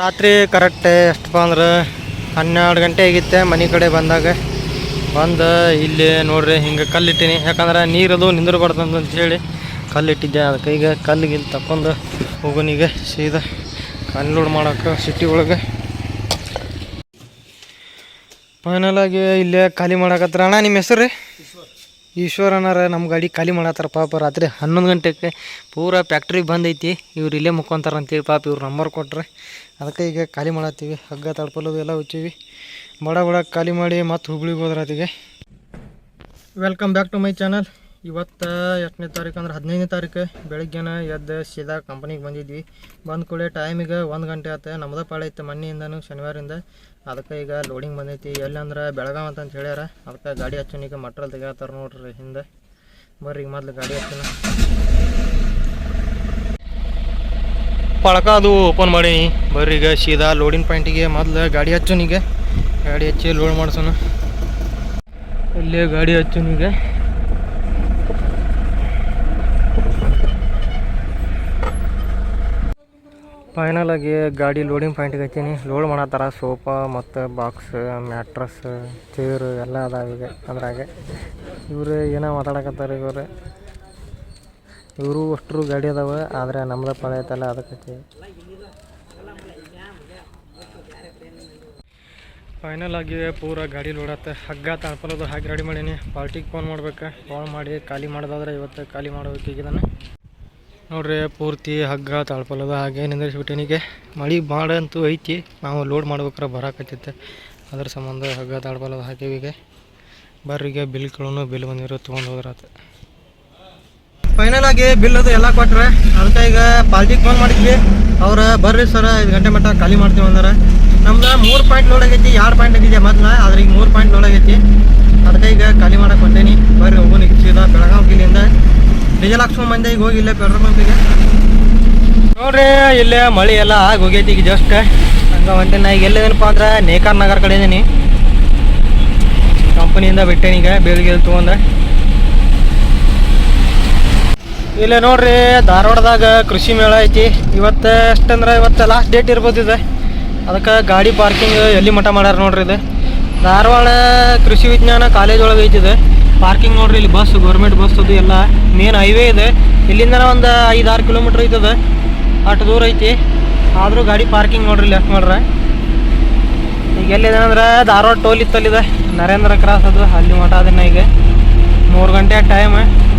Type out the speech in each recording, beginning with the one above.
ರಾತ್ರಿ ಕರೆಕ್ಟ್ ಎಷ್ಟಪ್ಪ ಅಂದ್ರೆ ಹನ್ನೆರಡು ಗಂಟೆ ಆಗಿತ್ತೆ, ಮನೆ ಕಡೆ ಬಂದಾಗ. ಬಂದು ಇಲ್ಲಿ ನೋಡ್ರಿ, ಹಿಂಗೆ ಕಲ್ಲಿಟ್ಟಿನಿ. ಯಾಕಂದ್ರೆ ನೀರದು ನಿಂದಿರಬಾರ್ದು ಹೇಳಿ ಕಲ್ಲಿಟ್ಟಿದ್ದೆ. ಅದಕ್ಕೆ ಈಗ ಕಲ್ಲಿಗೆ ತಕೊಂಡು ಹೋಗೋನಿಗೆ ಸೀದಾ ಅನ್ಲೋಡ್ ಮಾಡೋಕೆ ಸಿಟಿ ಒಳಗೆ. ಫೈನಲ್ ಆಗಿ ಇಲ್ಲೇ ಖಾಲಿ ಮಾಡಕತ್ತಾರ. ಅಣ್ಣ, ನಿಮ್ಮ ಹೆಸರು ಈಶ್ವರ ಅನ್ನಾರ ನಮ್ಮ ಗಾಡಿ ಖಾಲಿ ಮಾಡತ್ತಾರ ಪಾಪ. ರಾತ್ರಿ ಹನ್ನೊಂದು ಗಂಟೆಗೆ ಪೂರಾ ಫ್ಯಾಕ್ಟ್ರಿಗೆ ಬಂದೈತಿ. ಇವ್ರು ಇಲ್ಲೇ ಮುಕ್ಕೊಂತಾರ ಅಂತೇಳಿ ಪಾಪ ಇವ್ರು ನಂಬರ್ ಕೊಟ್ರೆ. ಅದಕ್ಕೆ ಈಗ ಖಾಲಿ ಮಾಡತ್ತೀವಿ. ಹಗ್ಗ ತಡ್ಪಲದು ಎಲ್ಲ ಉಚ್ಚೀವಿ. ಬಡ ಬಡ ಖಾಲಿ ಮಾಡಿ ಮತ್ತೆ ಹುಬ್ಳಿಗೆ ಹೋದ್ರಾತಿಗೆ welcome back to my channel ಇವತ್ತು ಎಷ್ಟನೇ ತಾರೀಕು ಅಂದ್ರೆ ಹದಿನೈದನೇ ತಾರೀಕು ಬೆಳಗ್ಗೆನ ಎದ್ದು ಸೀದಾ ಕಂಪ್ನಿಗೆ ಬಂದಿದ್ವಿ. ಬಂದ ಕೂಡಲೇ ಟೈಮಿಗೆ ಒಂದು ಗಂಟೆ ನಮ್ದ ಪಾಳ ಇತ್ತು ಮೊನ್ನೆಯಿಂದನೂ ಶನಿವಾರದಿಂದ ಅದಕ್ಕೆ ಈಗ ಲೋಡಿಂಗ್ ಬಂದೈತಿ. ಎಲ್ಲಿ ಅಂದ್ರೆ ಬೆಳಗಾವ್ ಅಂತ ಹೇಳ್ಯಾರ. ಅದಕ್ಕೆ ಗಾಡಿ ಹಚ್ಚೋನ್ ಈಗ ಮಟ್ರಲ್ ತೆಗಿಯತ್ತಾರ ನೋಡ್ರಿ ಹಿಂದೆ. ಬರ್ರಿ ಈಗ ಮೊದ್ಲು ಗಾಡಿ ಹಚ್ಚೋಣ. ಪಳಕ, ಅದು ಓಪನ್ ಮಾಡೀನಿ. ಬರ್ರಿ ಈಗ ಸೀದಾ ಲೋಡಿನ ಪಾಯಿಂಟಿಗೆ ಮೊದಲು ಗಾಡಿ ಹಚ್ಚು ಈಗ. ಗಾಡಿ ಹಚ್ಚಿ ಲೋಡ್ ಮಾಡಿಸೋಣ. ಇಲ್ಲೇ ಗಾಡಿ ಹಚ್ಚು ಈಗ. ಫೈನಲ್ ಆಗಿ ಗಾಡಿ ಲೋಡಿಂಗ್ ಪಾಯಿಂಟಿಗೆ ಹಚ್ಚೀನಿ. ಲೋಡ್ ಮಾಡತ್ತಾರ ಸೋಫಾ ಮತ್ತು ಬಾಕ್ಸ್ ಮ್ಯಾಟ್ರಸ್ ಚೇರು ಎಲ್ಲ ಅದಾವ ಈಗ ಅದ್ರಾಗೆ. ಇವರು ಏನೋ ಮಾತಾಡಕತ್ತಾರೆ ಇವರು? ಇವರು ಅಷ್ಟರು ಗಾಡಿ ಅದಾವ, ಆದರೆ ನಮ್ದು ಪಳ ಐತಲ್ಲ ಅದಕ್ಕೆ ಫೈನಲ್ ಆಗಿ ಪೂರ ಗಾಡಿ ಲೋಡತ್ತೆ ಹಗ್ಗ ತಳ್ಪಲದು ಹಾಕಿ ರೆಡಿ ಮಾಡೀನಿ. ಪಾರ್ಟಿಗೆ ಫೋನ್ ಮಾಡ್ಬೇಕು. ಫೋನ್ ಮಾಡಿ ಖಾಲಿ ಮಾಡೋದಾದ್ರೆ ಇವತ್ತು ಖಾಲಿ ಮಾಡ್ಬೇಕು ಈಗ ಇದನ್ನು. ನೋಡ್ರಿ, ಪೂರ್ತಿ ಹಗ್ಗ ತಾಳ್ಪಲದ ಹಾಗೆ ನಿಂದಿರ್ಸಿಬಿಟ್ಟೇನಿಗೆ ಮಳೆ ಮಾಡಂತೂ ಐತಿ, ನಾವು ಲೋಡ್ ಮಾಡ್ಬೇಕಾರೆ ಬರಾಕತ್ತೈತೆ. ಅದ್ರ ಸಂಬಂಧ ಹಗ್ಗ ತಾಳ್ಪಲದ ಹಾಕಿವಿಗೆ ಬರ್ರಿಗೆ ಬಿಲ್ ಕೇಳೋನು ಬಿಲ್ ಬಂದಿರೋ ತೊಗೊಂಡು ಫೈನಲ್ ಆಗಿ ಬಿಲ್ ಅದು ಎಲ್ಲ ಕೊಟ್ರೆ ಅದಕ್ಕೆ ಈಗ ಪಾಲ್ಟಿಗೆ ಫೋನ್ ಮಾಡಿದ್ವಿ. ಅವ್ರು ಬರ್ರಿ ಸರ್ ಐದು ಗಂಟೆ ಮಟ್ಟ ಖಾಲಿ ಮಾಡ್ತೀವಿ ಅಂದ್ರೆ. ನಮ್ದು ಮೂರು ಪಾಯಿಂಟ್ ಲೋಡ್ ಆಗೈತಿ ಎರಡು ಪಾಯಿಂಟ್ ಆಗಿದೆ ಮೊದಲ, ಆದ್ರೆ ಈಗ ಮೂರು ಪಾಯಿಂಟ್ ಲೋಡ್ ಆಗೈತಿ. ಅದಕ್ಕೆ ಈಗ ಖಾಲಿ ಮಾಡಕ್ಕೆ ಹೊಂಟೇನಿ ಬರ್ರಿ, ಹೋಗೋಣ ಸೀದಾ ಬೆಳಗಾವಿ ಗಿಲ್ಲಿಂದ ಡೀಸೆಲ್ ಹಾಕ್ಸ್ಕೊಂಡ್ ಬಂದೆ, ಈಗ ಹೋಗಿಲ್ಲ ಪೆಟ್ರೋಲ್ ಪಂಪಿಗೆ. ನೋಡ್ರಿ, ಇಲ್ಲೇ ಮಳೆ ಎಲ್ಲ ಆಗಿ ಹೋಗೈತಿ ಈಗ ಜಸ್ಟ್ ಹಂಗ ಹೊಂಟೇನಿ ಈಗ ಎಲ್ಲಿದೇನಪ್ಪ ಅಂದ್ರೆ ನೇಕಾರ್ ನಗರ್ ಕಡೆ ಇದ್ದೀನಿ ಕಂಪನಿಯಿಂದ ಬಿಟ್ಟೇನಿ ಈಗ ಬೇಲ್ಗೆ ತೊಗೊಂಡ ಇಲ್ಲೇ ನೋಡ್ರಿ, ಧಾರವಾಡದಾಗ ಕೃಷಿ ಮೇಳ ಐತಿ. ಇವತ್ತು ಎಷ್ಟಂದ್ರೆ ಇವತ್ತು ಲಾಸ್ಟ್ ಡೇಟ್ ಇರ್ಬೋದು ಇದೆ. ಅದಕ್ಕೆ ಗಾಡಿ ಪಾರ್ಕಿಂಗ್ ಎಲ್ಲಿ ಮಠ ಮಾಡ್ಯಾರ ನೋಡ್ರಿ ಇದು. ಧಾರವಾಡ ಕೃಷಿ ವಿಜ್ಞಾನ ಕಾಲೇಜ್ ಒಳಗೆ ಐತಿ ಇದು. ಪಾರ್ಕಿಂಗ್ ನೋಡ್ರಿ, ಇಲ್ಲಿ ಬಸ್ ಗೌರ್ಮೆಂಟ್ ಬಸ್ ಅದು ಎಲ್ಲ ಮೇನ್ ಹೈವೇ ಇದೆ. ಇಲ್ಲಿಂದ ಒಂದು ಐದು ಆರು ಕಿಲೋಮೀಟ್ರ್ ಐತದ ಅಷ್ಟು ದೂರ ಐತಿ. ಆದರೂ ಗಾಡಿ ಪಾರ್ಕಿಂಗ್ ನೋಡ್ರಿ ಲೆಫ್ಟ್ ಮಾಡ್ರೆ. ಈಗ ಎಲ್ಲಿದೆ ಅಂದ್ರೆ ಧಾರವಾಡ ಟೋಲ್ ಇತ್ತಲ್ಲಿದೆ ನರೇಂದ್ರ ಕ್ರಾಸ್ ಅದು. ಅಲ್ಲಿ ಮಠ ಅದನ್ನ ಈಗ. ಮೂರು ಗಂಟೆ ಟೈಮ್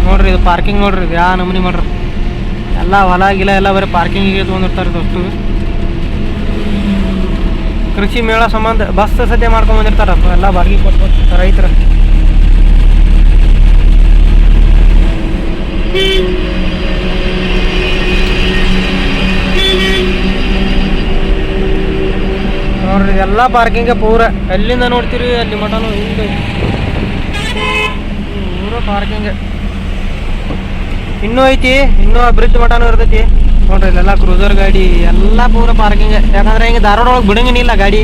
ನೋಡ್ರಿ ಇದು ಪಾರ್ಕಿಂಗ್ ನೋಡ್ರಿ ಇದು ಯಾ ನಮೂನಿ ಮಾಡ್ರಿ ಎಲ್ಲ ಹೊಲ ಗಿಲ ಎಲ್ಲ ಬರೀ ಪಾರ್ಕಿಂಗಿಗೆ ತೊಗೊಂಡಿರ್ತಾರೆ ದೋಸ್ತು. ಕೃಷಿ ಮೇಳ ಸಂಬಂಧ ಬಸ್ ಸದ್ಯ ಮಾಡ್ಕೊಂಡ್ ಬಂದಿರ್ತಾರ ಎಲ್ಲ ಬಾಡಿಗೆ ಕೊಟ್ಟು ರೈತರು. ನೋಡ್ರಿ ಎಲ್ಲ ಪಾರ್ಕಿಂಗ್ ಪೂರ. ಎಲ್ಲಿಂದ ನೋಡ್ತೀರಿ, ಅಲ್ಲಿ ಮಟನು ಹಿಂದೆ. ಪೂರ ಪಾರ್ಕಿಂಗ್ ಇನ್ನೂ ಐತಿ, ಇನ್ನೂ ಬ್ರಿಡ್ಜ್ ಮಟನು ಇರ್ತೈತಿ. ನೋಡ್ರಿ, ಇಲ್ಲೆಲ್ಲ ಕ್ರೂಸರ್ ಗಾಡಿ, ಎಲ್ಲ ಪೂರ ಪಾರ್ಕಿಂಗ್ ಯಾಕಂದ್ರೆ ಹಿಂಗೆ ಧಾರವಾಡ ಒಳಗೆ ಬಿಡಂಗಿನಿಲ್ಲ ಗಾಡಿ.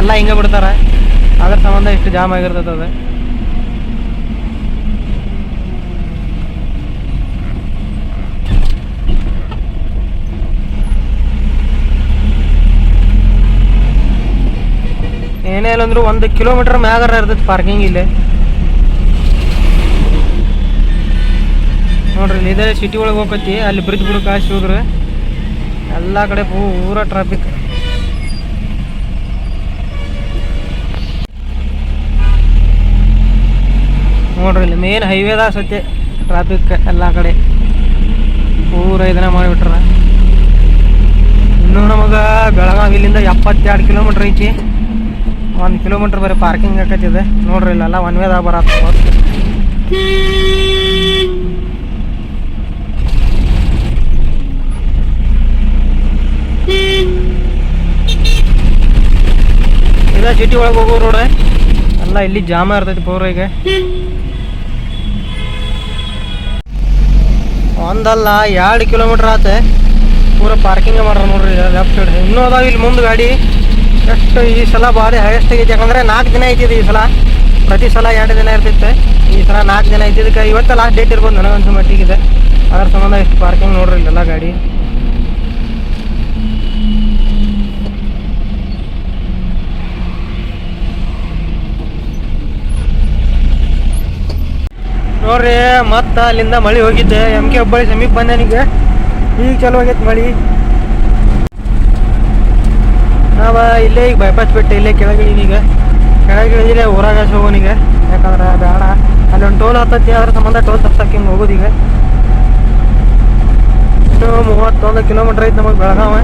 ಎಲ್ಲ ಹಿಂಗೆ ಬಿಡ್ತಾರ. ಅದ್ರ ಸಂಬಂಧ ಇಷ್ಟು ಜಾಮ್ ಆಗಿರ್ತದೆ ಅದು. ಏನೇ ಇಲ್ಲ ಅಂದ್ರೂ ಒಂದು ಕಿಲೋಮೀಟರ್ ಮ್ಯಾಗರ ಇರ್ತೈತಿ ಪಾರ್ಕಿಂಗ್ ಇಲ್ಲಿ. ನೋಡ್ರಿ ಇದೇ ಸಿಟಿ ಒಳಗೆ ಹೋಗತಿ ಅಲ್ಲಿ ಬ್ರಿಡ್ಜ್ ಬಿಡಕ್ಕೆ ಕಾಶಿ ಹೋದ್ರೆ ಎಲ್ಲ ಕಡೆ ಪೂರ ಟ್ರಾಫಿಕ್ ನೋಡ್ರಿ, ಇಲ್ಲಿ ಮೇನ್ ಹೈವೇದಾಗ ಸತ್ಯ ಟ್ರಾಫಿಕ್ ಎಲ್ಲ ಕಡೆ. ಪೂರ ಇದನ್ನ ಮಾಡಿಬಿಟ್ರ. ಇನ್ನೂ ನಮಗೆ ಬೆಳಗಾವಿ ಇಲ್ಲಿಂದ ಎಪ್ಪತ್ತೆರಡು ಕಿಲೋಮೀಟ್ರ್ ಐತಿ. ಒಂದು ಕಿಲೋಮೀಟ್ರ್ ಬರೀ ಪಾರ್ಕಿಂಗ್ ಹಾಕತ್ತಿದೆ ನೋಡ್ರಿ, ಇಲ್ಲೆಲ್ಲ ಒನ್ ವೇದಾಗ ಬರತ್ತ ಸಿಟಿ ಒಳಗೆ ಹೋಗೋ ರೋಡ ಅಲ್ಲ ಇಲ್ಲಿ ಜಾಮ ಇರ್ತೈತಿ ಪೂರ ಈಗ ಒಂದಲ್ಲ ಎರಡು ಕಿಲೋಮೀಟರ್ ಆತ. ಪೂರ ಪಾರ್ಕಿಂಗ್ ಮಾಡ್ರ ನೋಡ್ರಿ ಲೆಫ್ಟ್ ಸೈಡ್ ಇನ್ನೂ ಅದಾವ ಇಲ್ಲಿ ಮುಂದೆ ಗಾಡಿ. ಎಷ್ಟು ಈ ಸಲ ಭಾರಿ ಹೈಯೆಸ್ಟ್ ಆಗೈತಿ. ಯಾಕಂದ್ರೆ ನಾಲ್ಕು ದಿನ ಐತಿದೆ ಈ ಸಲ. ಪ್ರತಿ ಸಲ ಎರಡು ದಿನ ಇರ್ತಿತ್ತು ಈ ಸಲ ನಾಲ್ಕು ದಿನ ಐತಿದ್ದಕ್ಕೆ ಇವತ್ತು ಲಾಸ್ಟ್ ಡೇಟ್ ಇರ್ಬೋದು ನನಗಂತೂ ಮಟ್ಟಿಗೆ ಅದರ ಸಂಬಂಧ ಇಷ್ಟು ಪಾರ್ಕಿಂಗ್ ನೋಡ್ರಿ ಇಲ್ಲೆಲ್ಲ ಗಾಡಿ. ಮತ್ತೆ ಅಲ್ಲಿಂದ ಮಳೆ ಹೋಗಿದ್ದೆ. ಎಂ ಕೆ ಹುಬ್ಬಳ್ಳಿ ಸಮೀಪ ಬಂದೆ ನನಗೆ ಈಗ ಚಲೋ ಆಗೈತೆ ಮಳೆ. ನಾವ ಇಲ್ಲೇ ಈಗ ಬೈಪಾಸ್ ಬಿಟ್ಟೆ, ಇಲ್ಲೇ ಕೆಳಗಿಳಿದೀಗ ಕೆಳಗಿಳಿದ್ರೆ ಊರಾಗ ಹೋಗೋನೀಗ ಯಾಕಂದ್ರೆ ಬೇಡ ಅಲ್ಲಿ ಒಂದು ಟೋಲ್ ಹತ್ತೈತಿ ಅದ್ರ ಸಂಬಂಧ ಟೋಲ್ ತಪ್ಸಕ್ಕೆ ಹಿಂಗೆ ಹೋಗೋದೀಗ ಇನ್ನು ಮೂವತ್ತೊಂದು ಕಿಲೋಮೀಟ್ರ್ ಐತೆ ನಮಗೆ ಬೆಳಗಾವ.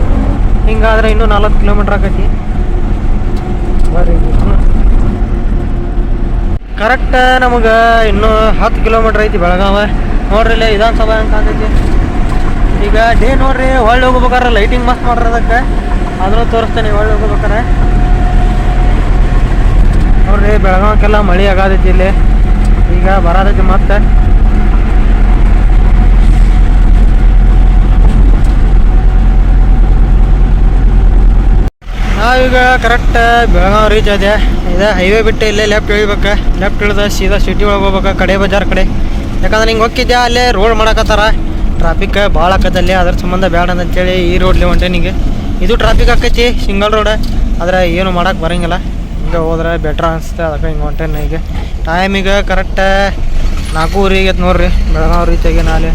ಹಿಂಗಾದ್ರೆ ಇನ್ನೂ ನಲ್ವತ್ತು ಕಿಲೋಮೀಟ್ರ್ ಆಕೈತಿ. ಬರ್ರಿ ಕರೆಕ್ಟ್ ನಮಗೆ ಇನ್ನೂ ಹತ್ತು ಕಿಲೋಮೀಟ್ರ್ ಐತಿ ಬೆಳಗಾವ. ನೋಡ್ರಿ ಇಲ್ಲೇ ವಿಧಾನಸಭಾ ಅಂತ ಅಂದೈತಿ ಈಗ ಡೇ ನೋಡ್ರಿ ಹೊಳ್ಳಿ ಹೋಗ್ಬೇಕಾರೆ ಲೈಟಿಂಗ್ ಮಸ್ತ್ ಮಾಡ್ರಿ ಅದಕ್ಕೆ. ಅದನ್ನು ತೋರಿಸ್ತೇನೆ ಹೊಳ್ಳಿ ಹೋಗ್ಬೇಕಾರೆ ನೋಡ್ರಿ ಬೆಳಗಾವಕ್ಕೆಲ್ಲ ಮಳೆ ಆಗೋದೈತಿ ಇಲ್ಲಿ. ಈಗ ಬರೋದೈತಿ ಮತ್ತೆ. ನಾವೀಗ ಕರೆಕ್ಟ್ ಬೆಳಗಾವ್ ರೀಚ್ ಆದೆ ಇದೆ ಹೈವೇ ಬಿಟ್ಟು ಇಲ್ಲೇ ಲೆಫ್ಟ್ ಇಳಿಬೇಕು. ಲೆಫ್ಟ್ ಇಳಿದ ಸೀದಾ ಸಿಟಿ ಒಳಗೆ ಹೋಗ್ಬೇಕು, ಕಡೆ ಬಜಾರ್ ಕಡೆ. ಯಾಕಂದ್ರೆ ಹಿಂಗೆ ಹೋಗಿದ್ಯಾ ಅಲ್ಲೇ ರೋಡ್ ಮಾಡಕತ್ತಾರ. ಟ್ರಾಫಿಕ್ ಭಾಳ ಆಕತ್ತಲ್ಲಿ, ಅದ್ರ ಸಂಬಂಧ ಬೇಡ ಅಂತೇಳಿ ಈ ರೋಡ್ಲಿ ಹೊಂಟೇನಿಗೆ ಇದು ಟ್ರಾಫಿಕ್ ಆಕೈತಿ ಸಿಂಗಲ್ ರೋಡ್ ಆದ್ರೆ ಏನು ಮಾಡಕ್ಕೆ ಬರಂಗಿಲ್ಲ. ಹಿಂಗೆ ಹೋದ್ರೆ ಬೆಟ್ರ್ ಅನಿಸುತ್ತೆ, ಅದಕ್ಕೆ ಹಿಂಗೆ ಹೊಂಟೇನಿ ಈಗ ಟೈಮಿಗೆ ಕರೆಕ್ಟ್ ನಾಲ್ಕೂವರೆಗೆ ಐತೆ ನೋಡ್ರಿ, ಬೆಳಗಾವಿ ರೀಚ್ ಆಗಿ ನಾಳೆ.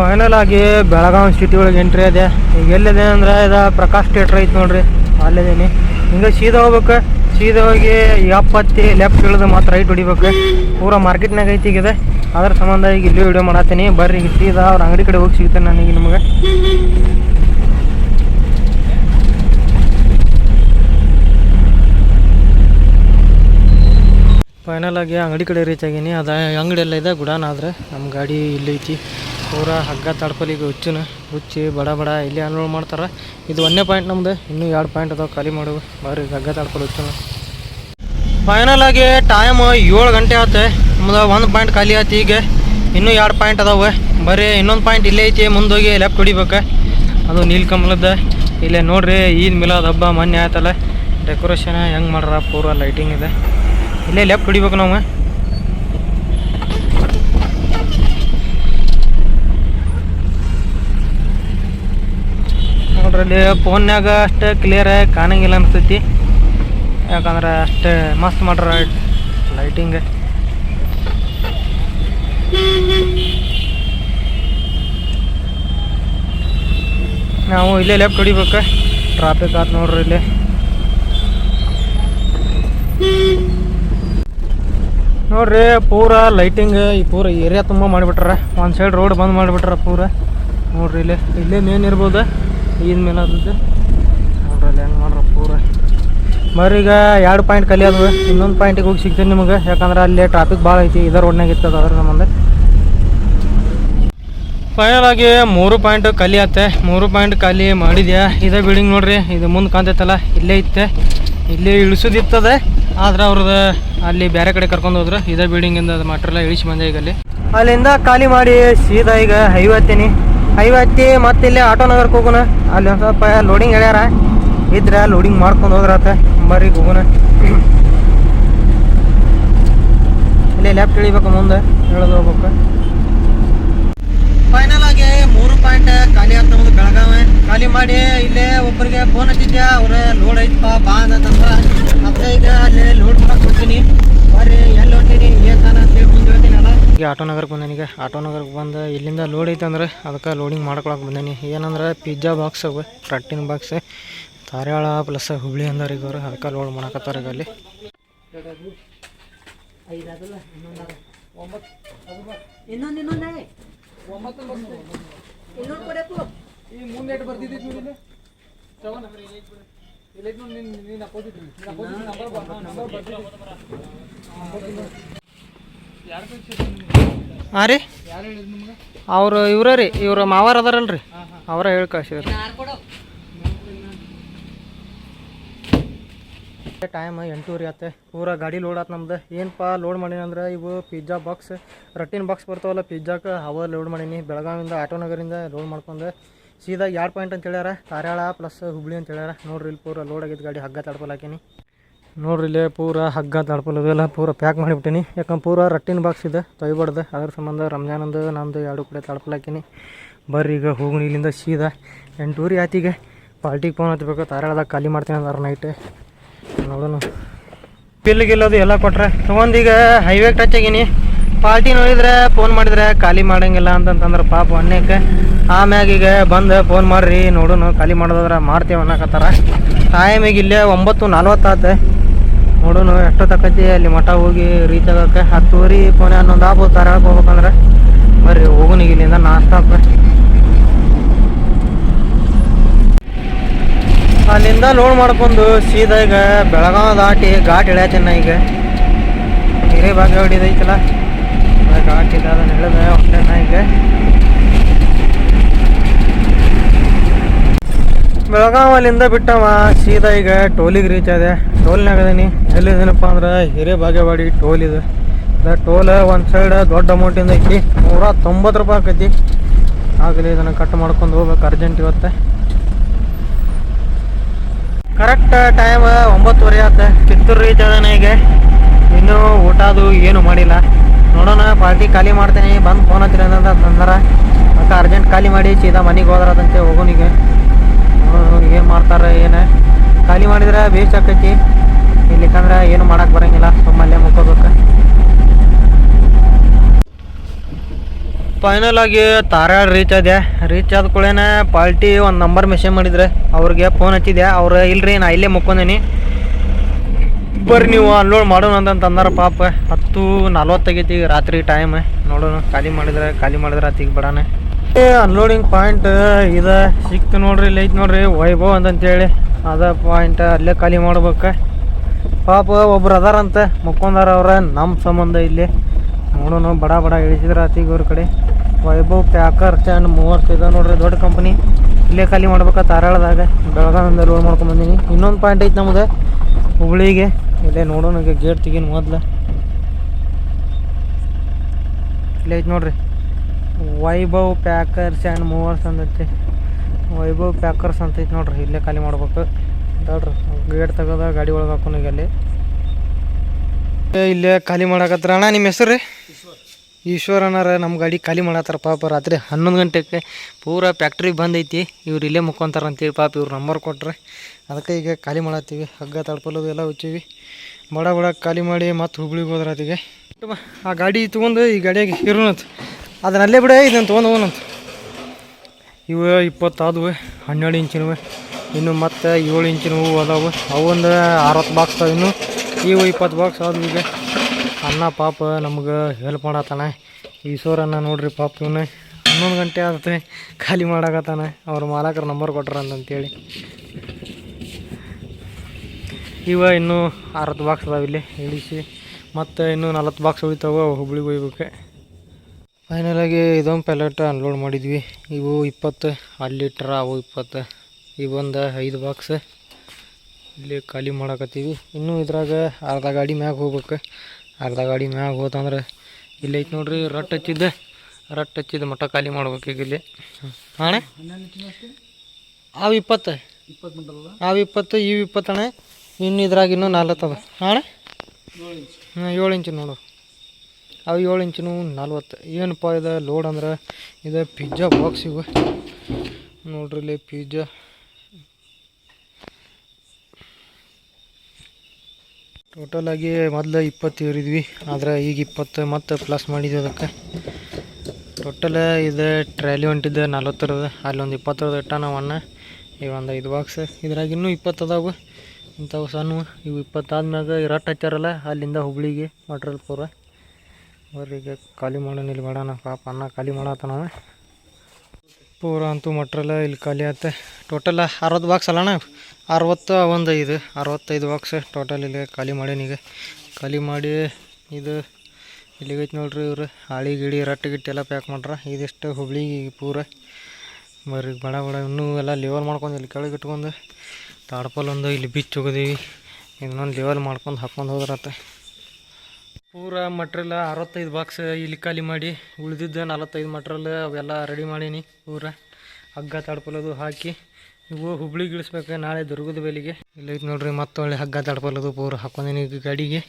ಫೈನಲ್ ಆಗಿ ಬೆಳಗಾವಿ ಸಿಟಿ ಒಳಗೆ ಎಂಟ್ರಿ ಅದೇ ಈಗ ಎಲ್ಲಿದೆ ಅಂದ್ರೆ ಇದು ಪ್ರಕಾಶ್ ಥಿಯೇಟ್ರ್ ಐತೆ ನೋಡ್ರಿ, ಅಲ್ಲಿದ್ದೀನಿ. ಹಿಂಗೆ ಸೀದಾ ಹೋಗ್ಬೇಕು. ಸೀದಾ ಹೋಗಿ ಎಪ್ಪತ್ತಿ ಲೆಫ್ಟ್ ಇಳಿದು ಮಾತ್ರ ರೈಟ್ ಹೊಡಿಬೇಕು. ಪೂರ ಮಾರ್ಕೆಟ್ನಾಗ ಐತಿ ಈಗ ಇದೆ ಅದ್ರ ಸಂಬಂಧ ಈಗ ಇಲ್ಲಿ ವಿಡಿಯೋ ಮಾಡತ್ತೀನಿ ಬರ್ರಿ, ಈಗ ಸೀದಾ ಅವ್ರ ಅಂಗಡಿ ಕಡೆ ಹೋಗಿ ಸಿಗ್ತೇನೆ ನನಗೆ ನಿಮಗೆ. ಫೈನಲ್ ಆಗಿ ಅಂಗಡಿ ಕಡೆ ರೀಚ್ ಆಗೀನಿ. ಅದ ಅಂಗಡಿ ಎಲ್ಲ ಇದೆ, ಗುಡಾನ ಆದ್ರೆ ನಮ್ಮ ಗಾಡಿ ಇಲ್ಲಿ ಐತಿ. ಪೂರ ಹಗ್ಗ ತಾಡ್ಕೊಲಿ ಈಗ ಹುಚ್ಚಿನ. ಹುಚ್ಚಿ ಬಡ ಬಡ ಇಲ್ಲಿ ಅನ್ರೋಲ್ ಮಾಡ್ತಾರೆ. ಇದು ಒಂದೇ ಪಾಯಿಂಟ್ ನಮ್ದು. ಇನ್ನೂ ಎರಡು ಪಾಯಿಂಟ್ ಅದಾವೆ ಖಾಲಿ ಮಾಡೋದು ಬಾರಿ ಹಗ್ಗ ತಡ್ಕೊಲಿ ಹುಚ್ಚನ. ಫೈನಲ್ ಆಗಿ ಟೈಮ್ ಏಳು ಗಂಟೆ ಆಯ್ತು ನಮ್ದು ಒಂದು ಪಾಯಿಂಟ್ ಖಾಲಿ ಆಯ್ತು ಈಗ. ಇನ್ನೂ ಎರಡು ಪಾಯಿಂಟ್ ಅದಾವೆ. ಬರೀ ಇನ್ನೊಂದು ಪಾಯಿಂಟ್ ಇಲ್ಲೇ ಐತಿ. ಹೋಗಿ ಲೆಫ್ಟ್ ಹೊಡಿಬೇಕು. ಅದು ನೀಲ್ಕಮಲದ ಇಲ್ಲೇ ನೋಡ್ರಿ, ಈದ್ ಮಿಲಾದ ಹಬ್ಬ ಮೊನ್ನೆ ಆಯ್ತಲ್ಲ. ಡೆಕೋರೇಷನ್ ಹೆಂಗೆ ಮಾಡ್ರ? ಪೂರ ಲೈಟಿಂಗ್ ಇದೆ. ಇಲ್ಲೇ ಲೆಫ್ಟ್ ಹೊಡಿಬೇಕು ನಾವು. ನೋಡ್ರಿ ಫೋನ್ನಾಗ ಅಷ್ಟು ಕ್ಲಿಯರ್ ಕಾಣಂಗಿಲ್ಲ ಅನಿಸ್ತೈತಿ ಯಾಕಂದ್ರೆ ಅಷ್ಟು ಮಸ್ತ್ ಮಾಡ್ರ ಲೈಟಿಂಗ್ ನಾವು ಇಲ್ಲೇ ಲೆಫ್ಟ್ ಕಡಿಬೇಕು ಟ್ರಾಫಿಕ್ ಆತ್ ನೋಡ್ರಿ ಇಲ್ಲಿ. ನೋಡ್ರಿ ಪೂರ ಲೈಟಿಂಗ್ ಈ ಪೂರ ಏರಿಯಾ ತುಂಬ ಮಾಡಿಬಿಟ್ರ. ಒಂದು ಸೈಡ್ ರೋಡ್ ಬಂದ್ ಮಾಡಿಬಿಟ್ರ ಪೂರ. ನೋಡ್ರಿ ಇಲ್ಲಿ. ಇಲ್ಲೇ ಮೇನ್ ಇರ್ಬೋದು. ಈದ್ ಮೇಲೆ ಅದು ನೋಡ್ರಿ ಅಲ್ಲಿ ಹೆಂಗೆ ಮಾಡ್ರ ಪೂರ. ಈಗ ಎರಡು ಪಾಯಿಂಟ್ ಕಲಿಯೋದು ಇನ್ನೊಂದು ಪಾಯಿಂಟಿಗೆ ಹೋಗಿ ಸಿಗ್ತೀನಿ ನಿಮಗೆ. ಯಾಕಂದ್ರೆ ಅಲ್ಲಿ ಟ್ರಾಫಿಕ್ ಭಾಳ ಐತಿ. ಇದರ ರೋಡ್ನಾಗ ಇರ್ತದೆ ಅದ್ರ ನಮ್ಮಂದ್ರೆ ಫೈನಲ್ ಆಗಿ ಮೂರು ಪಾಯಿಂಟ್ ಆತೆ ಮೂರು ಪಾಯಿಂಟ್ ಖಾಲಿ ಮಾಡಿದ್ಯಾ? ಇದೇ ಬಿಲ್ಡಿಂಗ್ ನೋಡ್ರಿ. ಇದು ಮುಂದೆ ಕಾಣ್ತೈತಲ್ಲ, ಇಲ್ಲೇ ಇತ್ತೆ ಇಲ್ಲಿ ಇಳಿಸೋದಿರ್ತದೆ. ಆದ್ರೆ ಅವ್ರದ್ದು ಅಲ್ಲಿ ಬೇರೆ ಕಡೆ ಕರ್ಕೊಂಡು ಹೋದ್ರೆ. ಇದೇ ಬಿಲ್ಡಿಂಗಿಂದ ಅದು ಮಾಟ್ರೆಲ್ಲ ಇಳಿಸಿ ಬಂದೆ ಈಗ ಅಲ್ಲಿ. ಅಲ್ಲಿಂದ ಖಾಲಿ ಮಾಡಿ ಸೀದಾ ಈಗ ಹೈವೇ ಹತ್ತಿ ಮತ್ತೆ ಇಲ್ಲೇ ಆಟೋ ನಗರಕ್ಕೆ ಹೋಗೋಣ. ಅಲ್ಲಿ ಒಂದು ಸ್ವಲ್ಪ ಲೋಡಿಂಗ್ ಹೇಳ್ಯಾರ ಇದ್ರೆ ಲೋಡಿಂಗ್ ಮಾಡ್ಕೊಂಡು ಹೋದ್ರಾತ. ಬರ್ರಿ ಹೋಗೋಣ. ಇಲ್ಲೇ ಲೆಫ್ಟ್ ಇಳಿಬೇಕು ಮುಂದೆ. ಹೇಳೋದು ಹೋಗ್ಬೇಕು. ಫೈನಲ್ ಆಗಿ ಮೂರು ಪಾಯಿಂಟ್ ಖಾಲಿ ಆಗ್ತಾ ನಮ್ದು ಬೆಳಗಾವಿ. ಖಾಲಿ ಮಾಡಿ ಇಲ್ಲೇ ಒಬ್ಬರಿಗೆ ಫೋನ್ ಹಚ್ಚಿದ್ಯಾ? ಅವ್ರ ಲೋಡ್ ಐತಪ್ಪ, ಬಾ ಅಂತಂದ್ರ ಮತ್ತೆ ಈಗ ಅಲ್ಲಿ ಲೋಡ್ ಮಾಡಕ್ ಹೋಗ್ತೀನಿ. ಬರ್ರಿ, ಎಲ್ಲಿ ಹೊಂಟೀನಿ ಈಗ ಆಟೋ ನಗರಕ್ಕೆ ಬಂದೆ ಈಗ ಆಟೋ ನಗರಕ್ಕೆ ಬಂದು ಇಲ್ಲಿಂದ ಲೋಡ್ ಐತೆ ಅಂದ್ರೆ ಅದಕ್ಕೆ ಲೋಡಿಂಗ್ ಮಾಡ್ಕೊಳಕ್ಕೆ ಬಂದೇನಿ ಏನಂದ್ರೆ ಪಿಜ್ಜಾ ಬಾಕ್ಸ್ ಅವು ರಟ್ಟಿನ ಬಾಕ್ಸ್ ಧಾರವಾಡ ಪ್ಲಸ್ ಹುಬ್ಳಿ ಅಂದಾರ ಈಗ ಅವ್ರು ಅದಕ್ಕೆ ಲೋಡ್ ಮಾಡಕತ್ತಾರ ಈಗ ಅಲ್ಲಿ ಹಾಂ ರೀ? ಅವರು ಇವ್ರ ರೀ ಇವ್ರ ಮಾವಾರ ಅದಾರಲ್ರಿ. ಅವರ ಹೇಳಿ ಕಳ್ಸಿದ್ರು ಟೈಮ್ ಎಂಟೂರಿ ಆತೆ ಪೂರ ಗಾಡಿ ಲೋಡ್ ಆತ ನಮ್ದು. ಏನಪ್ಪ ಲೋಡ್ ಮಾಡೀನಿ ಅಂದ್ರೆ ಇವು ಪಿಜ್ಜಾ ಬಾಕ್ಸ್ ರಟ್ಟಿನ ಬಾಕ್ಸ್ ಬರ್ತಾವಲ್ಲ ಪಿಜ್ಜಾಕ್ಕೆ ಅವ ಲೋಡ್ ಮಾಡೀನಿ. ಬೆಳಗಾವಿಂದ ಆಟೋ ನಗರಿಂದ ಲೋಡ್ ಮಾಡ್ಕೊಂಡು. ಸೀದಾ ಎರಡು ಪಾಯಿಂಟ್ ಅಂತ ಹೇಳ್ಯಾರ? ತಾರ್ಯಾಳ ಪ್ಲಸ್ ಹುಬ್ಳಿ ಅಂತ ಹೇಳ್ಯಾರ. ನೋಡ್ರಿ ಇಲ್ಲಿ ಪೂರ ಲೋಡ್ ಆಗಿದ್ದು ಗಾಡಿ ಹಗ್ಗ ತಡ್ಪಲ್ ಹಾಕೀನಿ ನೋಡ್ರಿ ಇಲ್ಲೇ ಪೂರ ಹಗ್ಗ ತಡ್ಪಲ್ ಇವೆಲ್ಲ ಪೂರ ಪ್ಯಾಕ್ ಮಾಡಿಬಿಟ್ಟಿನಿ. ಯಾಕಂದ್ರೆ ಪೂರ ರಟ್ಟಿನ ಬಾಕ್ಸ್ ಇದೆ, ತೊಯ್ಬಾರ್ದು. ಅದ್ರ ಸಂಬಂಧ ರಂಜಾನಂದು ನಮ್ಮದು ಎರಡು ಕಡೆ ತಡ್ಪಲಾಕಿನಿ ಬರ್ರಿ ಈಗ ಹೋಗಿ ಇಲ್ಲಿಂದ ಸೀದಾ. ಎಂಟೂರಿ ಆತಿಗೆ ಪಾರ್ಟಿಗೆ ಫೋನ್ ಹತ್ಬೇಕು ತಾರಾಳದಾಗ ಖಾಲಿ ಮಾಡ್ತೀನಿ ಅಂದ್ರೆ ನೈಟ್ ನೋಡೋಣ. ಪಿಲ್ ಗಿಲ್ಲೋದು ಎಲ್ಲ ಕೊಟ್ರೆ. ಈಗ ಹೈವೇ ಟಚ್ ಆಗೀನಿ. ಪಾರ್ಟಿ ನೋಡಿದ್ರೆ ಫೋನ್ ಮಾಡಿದ್ರೆ ಖಾಲಿ ಮಾಡೋಂಗಿಲ್ಲ ಅಂತಂತಂದ್ರೆ ಪಾಪ ಅನ್ನಕ್ಕೆ ಆಮ್ಯಾಗ ಈಗ ಬಂದು ಫೋನ್ ಮಾಡ್ರಿ, ನೋಡೋಣ ಖಾಲಿ ಮಾಡೋದಾದ್ರೆ ಮಾಡ್ತೇವೆ ಅನ್ನಕತ್ತಾರ. ಟೈಮಿಗೆ ಇಲ್ಲೇ ಒಂಬತ್ತು ನಲ್ವತ್ತಾತ. ನೋಡುನು ಎಷ್ಟು ತಕ್ಕತಿ ಅಲ್ಲಿ ಮಠ ಹೋಗಿ ರೀಚ್ ಆಗಕ್ಕೆ. ಹತ್ತುವರೆ ಕೊನೆ ಹನ್ನೊಂದು ಆಗ್ಬೋದು ಧಾರವಾಡಕ್ಕೆ ಹೋಗ್ಬೇಕಂದ್ರೆ. ಬರ್ರಿ ಹೋಗುನಿ ಇಲ್ಲಿಂದ ನಾಷ್ಟಾಕ ಅಲ್ಲಿಂದ ಲೋಡ್ ಮಾಡ್ಕೊಂಡು ಸೀದಾ ಈಗ ಬೆಳಗಾವ್ ದಾಟಿ ಘಾಟ್ ಇಳ್ಯಾತೀನಿ ಈಗ. ಹಿರೇ ಭಾಗ ಹೊಡಿದೈತಲ್ಲ ಘಾಟ್ ಇದೆ ಅದನ್ನ ಇಳಿದ ಹೊಟ್ಟೆನ ಈಗ. ಬೆಳಗಾವ್ ಅಲ್ಲಿಂದ ಬಿಟ್ಟವ, ಸೀದಾ ಈಗ ಟೋಲಿಗೆ ರೀಚ್ ಆದೆ. ಟೋಲ್ನಾಗ ಅದೀನಿ ಎಲ್ಲಿದ್ದೀನಪ್ಪ ಅಂದ್ರೆ ಭಾಗ್ಯವಾಡಿ ಟೋಲ್ ಇದು. ಟೋಲ್ ಒಂದು ಸೈಡ್ ದೊಡ್ಡ ಅಮೌಂಟಿಂದ ಐತಿ. ನೂರ ತೊಂಬತ್ತು ರೂಪಾಯಿ ಆಕೈತಿ. ಆಗಲಿ ಇದನ್ನು ಕಟ್ ಮಾಡ್ಕೊಂಡು ಹೋಗ್ಬೇಕು ಅರ್ಜೆಂಟ್ ಇವತ್ತೆ. ಕರೆಕ್ಟ್ ಟೈಮ್ ಒಂಬತ್ತುವರೆ ಆತ. ಕಿತ್ತೂರು ರೀಚ್ ಅದಾನ ಈಗ ಇನ್ನೂ ಊಟ ಅದು ಏನು ಮಾಡಿಲ್ಲ. ನೋಡೋಣ, ಪಾರ್ಟಿ ಖಾಲಿ ಮಾಡ್ತೇನೆ. ಬಂದು ಫೋನ್ ಹತ್ತಿರ ಅಂತಂದ್ರೆ ಮತ್ತೆ ಅರ್ಜೆಂಟ್ ಖಾಲಿ ಮಾಡಿ ಸೀದಾ ಮನೆಗೆ ಹೋದ್ರದಂತೆ ಹೋಗೋನಿಗೆ ಏನು ಮಾಡ್ತಾರೆ, ಏನು? ಖಾಲಿ ಮಾಡಿದ್ರೆ ವೇಸ್ಟ್ ಆಕೈತಿ ಇಲ್ಲಿಕಂದ್ರೆ ಏನು ಮಾಡಕ್ಕೆ ಬರಂಗಿಲ್ಲ, ಸುಮ್ಮನೆ ಮುಕ್ಕೋಬೇಕು. ಫೈನಲ್ ಆಗಿ ತಾರಾ ರೀಚ್ ಆದ್ಯ ರೀಚ್ ಆದ ಕೂಡಲೇ ಪಾಲ್ಟಿ ಒಂದು ನಂಬರ್ ಮೆಸೇಜ್ ಮಾಡಿದ್ರೆ. ಅವ್ರಿಗೆ ಫೋನ್ ಹಚ್ಚಿದೆ. ಅವ್ರು, ಇಲ್ರಿ, ನಾ ಇಲ್ಲೇ ಮುಕ್ಕೊಂಡೇನಿ ಬರ್ರಿ ನೀವು, ಅನ್ಲೋಡ್ ಮಾಡೋಣ ಅಂತಂತ ಅಂದಾರ ಪಾಪ. ಹತ್ತು ನಲ್ವತ್ತಾಗೈತಿ ರಾತ್ರಿ ಟೈಮ್ ನೋಡೋಣ, ಖಾಲಿ ಮಾಡಿದ್ರೆ ಖಾಲಿ ಮಾಡಿದ್ರೆ ಆತಿಗೆ ಬಿಡಾನ. ಅನ್ಲೋಡಿಂಗ್ ಪಾಯಿಂಟ್ ಇದೆ. ಸಿಕ್ತು ನೋಡ್ರಿ, ಇಲ್ಲಿ ಐತಿ ನೋಡ್ರಿ ವೈಭವ್ ಅಂತಂತೇಳಿ. ಅದ ಪಾಯಿಂಟ್ ಅಲ್ಲೇ ಖಾಲಿ ಮಾಡ್ಬೇಕು. ಪಾಪ ಒಬ್ರು ಅದಾರಂತ ಮುಕ್ಕೊಂದಾರ ಅವ್ರ ನಮ್ಮ ಸಂಬಂಧ ಇಲ್ಲಿ. ನೋಡೋಣ, ಬಡ ಬಡ ಇಳಿಸಿದ್ರ ಆತಿಗೆ ಅವ್ರ ಕಡೆ. ವೈಭವ್ ಪ್ಯಾಕರ್ ಆ್ಯಂಡ್ ಮೂವತ್ತು ಇದೆ ನೋಡ್ರಿ, ದೊಡ್ಡ ಕಂಪ್ನಿ ಇಲ್ಲೇ ಖಾಲಿ ಮಾಡ್ಬೇಕಾ ತಾರಾಳದಾಗ. ಬೆಳಗಾವಿಂದ ಲೋಡ್ ಮಾಡ್ಕೊಂಡ್ ಬಂದೀನಿ. ಇನ್ನೊಂದು ಪಾಯಿಂಟ್ ಐತಿ ನಮ್ದು, ಹುಬ್ಳಿಗೆ. ಇಲ್ಲೇ ನೋಡೋಣ ಗೇಟ್ ತೆಗೀನಿ ಮೊದ್ಲು. ಇಲ್ಲೇ ಐತೆ ನೋಡ್ರಿ. ವೈಭವ್ ಪ್ಯಾಕರ್ಸ್ ಆ್ಯಂಡ್ ಮೂವರ್ಸ್ ಅಂದೈತಿ. ವೈಭವ್ ಪ್ಯಾಕರ್ಸ್ ಅಂತೈತಿ ನೋಡ್ರಿ, ಇಲ್ಲೇ ಖಾಲಿ ಮಾಡ್ಬೇಕು. ನೋಡ್ರಿ, ಗೇಟ್ ತೆಗೆದ ಗಾಡಿ ಒಳಗೆ ಈಗ ಅಲ್ಲಿ. ಇಲ್ಲೇ ಖಾಲಿ ಮಾಡಕತ್ತಾರ ಅಣ್ಣ, ನಿಮ್ಮ ಹೆಸರು ರೀ? ಈಶ್ವರ್ ಅನ್ನಾರ ನಮ್ಮ ಗಾಡಿ ಖಾಲಿ ಮಾಡತ್ತಾರ ಪಾಪ. ರಾತ್ರಿ ಹನ್ನೊಂದು ಗಂಟೆಗೆ ಪೂರಾ ಫ್ಯಾಕ್ಟ್ರಿಗೆ ಬಂದೈತಿ. ಇವ್ರು ಇಲ್ಲೇ ಮುಕ್ಕೊಂತಾರ ಅಂತೇಳಿ ಪಾಪ ಇವ್ರು ನಂಬರ್ ಕೊಟ್ರೆ. ಅದಕ್ಕೆ ಈಗ ಖಾಲಿ ಮಾಡತ್ತೀವಿ. ಹಗ್ಗ ತಡ್ಪಲ್ಲೋದು ಎಲ್ಲ ಹುಚ್ಚೀವಿ. ಬಡ ಬಡ ಖಾಲಿ ಮಾಡಿ ಮತ್ತೆ ಹುಬ್ಳಿಗೆ ಹೋದ್ರಾತಿಗೆ ಆ ಗಾಡಿ ತೊಗೊಂಡು ಈ ಗಾಡಿಯಾಗ ಇರೋನಂತ ಅದನ್ನ ಅಲ್ಲೇ ಬಿಡ ಇದನ್ನು ತೊಗೊಂಡು ಹೋಗೋಣಂತ ಇವು ಇಪ್ಪತ್ತಾದವು, ಹನ್ನೆರಡು ಇಂಚಿನವು, ಇನ್ನು ಮತ್ತು ಏಳು ಇಂಚಿನವು ಅದಾವು. ಅದಾವೆ ಅವೊಂದು ಅರವತ್ತು ಬಾಕ್ಸ್ ಅದಾವ ಇನ್ನು. ಇವು ಇಪ್ಪತ್ತು ಬಾಕ್ಸ್ ಆದವು ಈಗ. ಅನ್ನ ಪಾಪ ನಮ್ಗೆ ಹೆಲ್ಪ್ ಮಾಡತ್ತಾನೆ ಈಶ್ವರನ್ನ ನೋಡ್ರಿ ಪಾಪ ಇವನು. ಹನ್ನೊಂದು ಗಂಟೆ ಆಗುತ್ತೆ ಖಾಲಿ ಮಾಡಾಕತ್ತಾನೆ. ಅವ್ರ ಮಾಲಕರ ನಂಬರ್ ಕೊಟ್ರ ಅಂತಂತೇಳಿ. ಇವ ಇನ್ನೂ ಅರವತ್ತು ಬಾಕ್ಸ್ ಅದಾವ ಇಲ್ಲಿ, ಇಳಿಸಿ. ಮತ್ತು ಇನ್ನೂ ನಲ್ವತ್ತು ಬಾಕ್ಸ್ ಉಳಿತಾವ, ಹುಬ್ಳಿಗೆ ಒಯ್ಬೇಕು ಫೈನಲಾಗಿ ಇದೊಂದು ಪ್ಯಾಲೆಟ್ ಅನ್ಲೋಡ್ ಮಾಡಿದ್ವಿ. ಇವು ಇಪ್ಪತ್ತು, ಅಲ್ಲಿ ಲೀಟ್ರ ಅವು ಇಪ್ಪತ್ತು. ಇವೊಂದು ಐದು ಬಾಕ್ಸ್ ಇಲ್ಲಿ ಖಾಲಿ ಮಾಡಕತ್ತೀವಿ. ಇನ್ನೂ ಇದ್ರಾಗ ಅರ್ಧ ಗಾಡಿ ಮ್ಯಾಗ ಹೋಗ್ಬೇಕು. ಅರ್ಧ ಗಾಡಿ ಮ್ಯಾಗ ಹೋತಂದ್ರೆ ಇಲ್ಲಿ ಐತೆ ನೋಡ್ರಿ, ರಟ್ ಹಚ್ಚಿದ್ದೆ, ರಟ್ ಹಚ್ಚಿದ ಮಟ್ಟ ಖಾಲಿ ಮಾಡ್ಬೇಕು ಈಗ ಇಲ್ಲಿ. ಹಾಂ ಅವು ಇಪ್ಪತ್ತು. ಅವು ಇಪ್ಪತ್ತು, ಇವು ಇಪ್ಪತ್ತಣ್ಣ ಇನ್ನು ಇದ್ರಾಗ ಇನ್ನೂ ನಾಲ್ಕು ಅದ ಹಾಂ ಏಳು ಇಂಚು ನೋಡು. ಅವು ಏಳು ಇಂಚಿನು ನಲ್ವತ್ತು. ಏನಪ್ಪ ಇದು ಲೋಡ್ ಅಂದ್ರೆ? ಇದು ಪಿಜ್ಜಾ ಬಾಕ್ಸ್ ಇವು. ನೋಡ್ರಿ ಇಲ್ಲಿ ಪಿಜ್ಜಾ. ಟೋಟಲಾಗಿ ಮೊದಲು ಇಪ್ಪತ್ತು ಇರಿದ್ವಿ ಆದ್ರೆ ಈಗ ಇಪ್ಪತ್ತು ಮತ್ತು ಪ್ಲಸ್ ಮಾಡಿದ್ವಿ ಅದಕ್ಕೆ. ಟೋಟಲ್ ಇದು ಟ್ರ್ಯಾಲಿ ಹೊಂಟಿದ್ದೆ ನಲ್ವತ್ತರದ ಅಲ್ಲೊಂದು ಇಪ್ಪತ್ತರದ ಇಟ್ಟ ನಾವು ಈ ಒಂದು ಐದು ಬಾಕ್ಸ್ ಇದ್ರಾಗ ಇನ್ನೂ ಇಪ್ಪತ್ತು ಅದಾವು. ಇಂಥವು ಸಣ್ಣ ಇವು ಇಪ್ಪತ್ತಾದ್ಮ್ಯಾಗ ರಟ್ ಹಚ್ಚಾರಲ್ಲ, ಅಲ್ಲಿಂದ ಹುಬ್ಳಿಗೆ ಮಟ್ರಲ್ ಪೂರ ಈಗ ಖಾಲಿ ಮಾಡೋಣ, ಇಲ್ಲಿ ಮಾಡೋಣ, ಪಾಪ ಅನ್ನ ಖಾಲಿ ಮಾಡತ್ತಾನ ಪೂರ ಅಂತೂ ಮಟ್ರಲ್ಲ, ಇಲ್ಲಿ ಖಾಲಿ ಆತ. ಟೋಟಲ್ ಅರವತ್ತು ಬಾಕ್ಸ್ ಅಲ್ಲಣ್ಣ ಅರವತ್ತು ಒಂದು ಐದು ಅರವತ್ತೈದು ಬಾಕ್ಸ್ ಟೋಟಲ್ ಇಲ್ಲಿ ಖಾಲಿ ಮಾಡೀನಿ ಈಗ. ಖಾಲಿ ಮಾಡಿ ಇದು ಇಲ್ಲಿಗೈತೆ ನೋಡ್ರಿ ಇವರು. ಹಾಳಿ ಗಿಡಿ ರಟ್ಟು ಗಿಟ್ಟು ಎಲ್ಲ ಪ್ಯಾಕ್ ಮಾಡ್ರ. ಇದಿಷ್ಟು ಹುಬ್ಳಿ ಪೂರ. ಬರ್ರಿ ಬಡ ಬಡ, ಇನ್ನೂ ಎಲ್ಲ ಲೆವೆಲ್ ಮಾಡ್ಕೊಂಡು ಇಲ್ಲಿ ಕೆಳಗೆ ಇಟ್ಕೊಂಡು, ತಾಡ್ಪಲ್ ಒಂದು ಇಲ್ಲಿ ಬಿಚ್ಚು ಹೋಗಿದೀವಿ ಇನ್ನೊಂದು ಲೆವೆಲ್ ಮಾಡ್ಕೊಂಡು ಹಾಕ್ಕೊಂಡು ಹೋದ್ರತ್ತ ಪೂರ ಮಟ್ರಿಯಲ್ ಅರವತ್ತೈದು ಬಾಕ್ಸ್ ಇಲ್ಲಿ ಖಾಲಿ ಮಾಡಿ, ಉಳಿದಿದ್ದ ನಲವತ್ತೈದು ಮಟ್ರಿಯಲ್ ಅವೆಲ್ಲ ರೆಡಿ ಮಾಡೀನಿ ಪೂರ. ಹಗ್ಗ ತಡ್ಪಲದು ಹಾಕಿ, ಇವು ಹುಬ್ಳಿ ಗಿಳಿಸ್ಬೇಕು, ನಾಳೆ ದುರ್ಗದ ಬೆಲೆಗೆ. ಇಲ್ಲಿ ಐತೆ ನೋಡ್ರಿ, ಮತ್ತೊಳ್ಳೆ ಹಗ್ಗ ತಡ್ಪಲದು ಪೂರ ಹಾಕೊಂಡೀನಿ ಈಗ ಗಾಡಿಗೆ.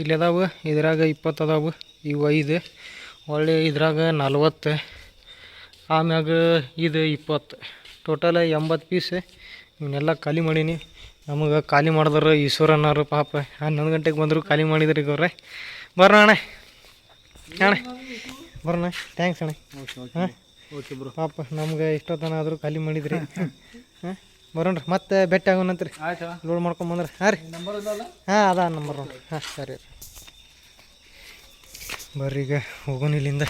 ಇಲ್ಲಿ ಅದಾವು, ಇದ್ರಾಗ ಇಪ್ಪತ್ತು ಅದಾವು, ಇವು ಐದು. ಒಳ್ಳೆ ಇದ್ರಾಗ ನಲ್ವತ್ತು, ಆಮ್ಯಾಗ ಇದು ಇಪ್ಪತ್ತು. ಟೋಟಲ್ ಎಂಬತ್ತು ಪೀಸ್ ಇವನ್ನೆಲ್ಲ ಖಾಲಿ ಮಾಡೀನಿ. ನಮಗೆ ಖಾಲಿ ಮಾಡಿದ್ರೆ ಈಶ್ವರ ಅನ್ನೋರು ಪಾಪ. ಹನ್ನೊಂದು ಗಂಟೆಗೆ ಬಂದರು ಖಾಲಿ ಮಾಡಿದ್ರಿ ಅವ್ರೆ ಬರೋಣ ಅಣ್ಣ. ಅಣ್ಣ. ಬರೋಣ ಥ್ಯಾಂಕ್ಸ್ ಅಣ್ಣ. ಹಾಂ? ಓಕೆ ಬ್ರೋ ಪಾಪ ನಮ್ಗೆ ಇಷ್ಟೊತ್ತನ ಆದರೂ ಖಾಲಿ ಮಾಡಿದ್ರಿ. ಹಾಂ? ಬರೋಣ್ರಿ ಮತ್ತೆ ಭೇಟಿ ಆಗೋಣಂತ್ರಿ ಲೋಡ್ ಮಾಡ್ಕೊಂಬಂದ್ರೆ ಹಾಂ ರೀ. ಹಾಂ ಅದ ನಂಬರ್ ಹಾಂ ಸರಿ ರೀ. ಬರ್ರಿ ಈಗ ಹೋಗೋಣ ಇಲ್ಲಿಂದ.